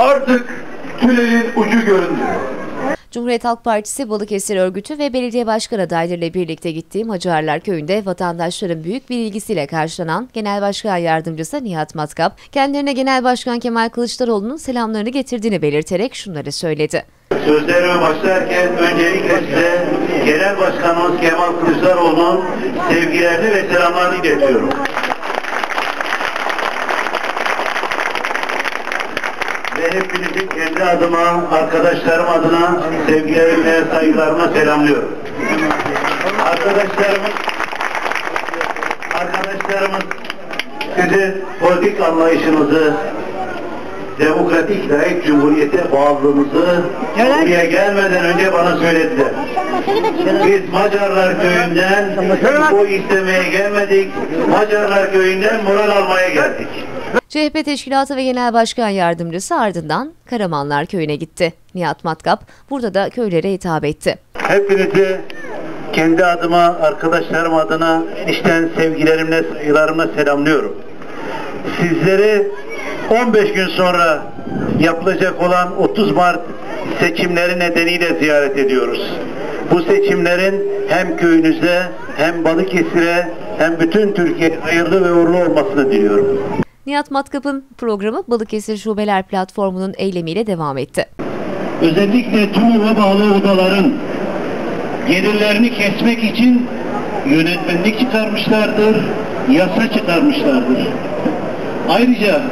Artık tünelin ucu göründü. Cumhuriyet Halk Partisi Balıkesir Örgütü ve belediye başkan adaylarıyla birlikte gittiğim Hacıarlar Köyü'nde vatandaşların büyük bir ilgisiyle karşılanan Genel Başkan Yardımcısı Nihat Matkap, kendilerine Genel Başkan Kemal Kılıçdaroğlu'nun selamlarını getirdiğini belirterek şunları söyledi. Sözlerime başlarken öncelikle size Genel Başkanımız Kemal Kılıçdaroğlu'nun sevgilerini ve selamlarını iletiyorum. Ve hepinizi kendi adıma, arkadaşlarım adına sevgilerimi ve saygılarımla selamlıyorum. Arkadaşlarımız, arkadaşlarımız sizin politik anlayışınızı, demokratik layık cumhuriyete bağlılığımızı buraya gelmeden önce bana söylediler. Biz Macarlar köyünden bu istemeye gelmedik. Macarlar köyünden moral almaya geldik. CHP Teşkilatı ve Genel Başkan Yardımcısı ardından Karamanlar Köyü'ne gitti. Nihat Matkap burada da köylere hitap etti. Hepinizi kendi adıma, arkadaşlarım adına işten sevgilerimle, saygılarımla selamlıyorum. Sizleri 15 gün sonra yapılacak olan 30 Mart seçimleri nedeniyle ziyaret ediyoruz. Bu seçimlerin hem köyünüze hem Balıkesir'e hem bütün Türkiye'ye hayırlı ve uğurlu olmasını diliyorum. Nihat Matkap'ın programı Balıkesir Şubeler Platformu'nun eylemiyle devam etti. Özellikle TUMOV'a bağlı odaların gelirlerini kesmek için yönetmenlik çıkarmışlardır, yasa çıkarmışlardır. Ayrıca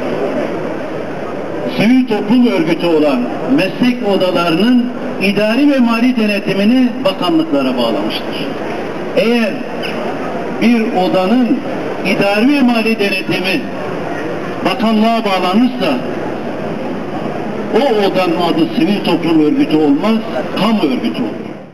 sivil toplum örgütü olan meslek odalarının idari ve mali denetimini bakanlıklara bağlamıştır. Eğer bir odanın idari ve mali denetimi bakanlığa bağlanırsa o odanın adı sivil toplum örgütü olmaz, kamu örgütü olur.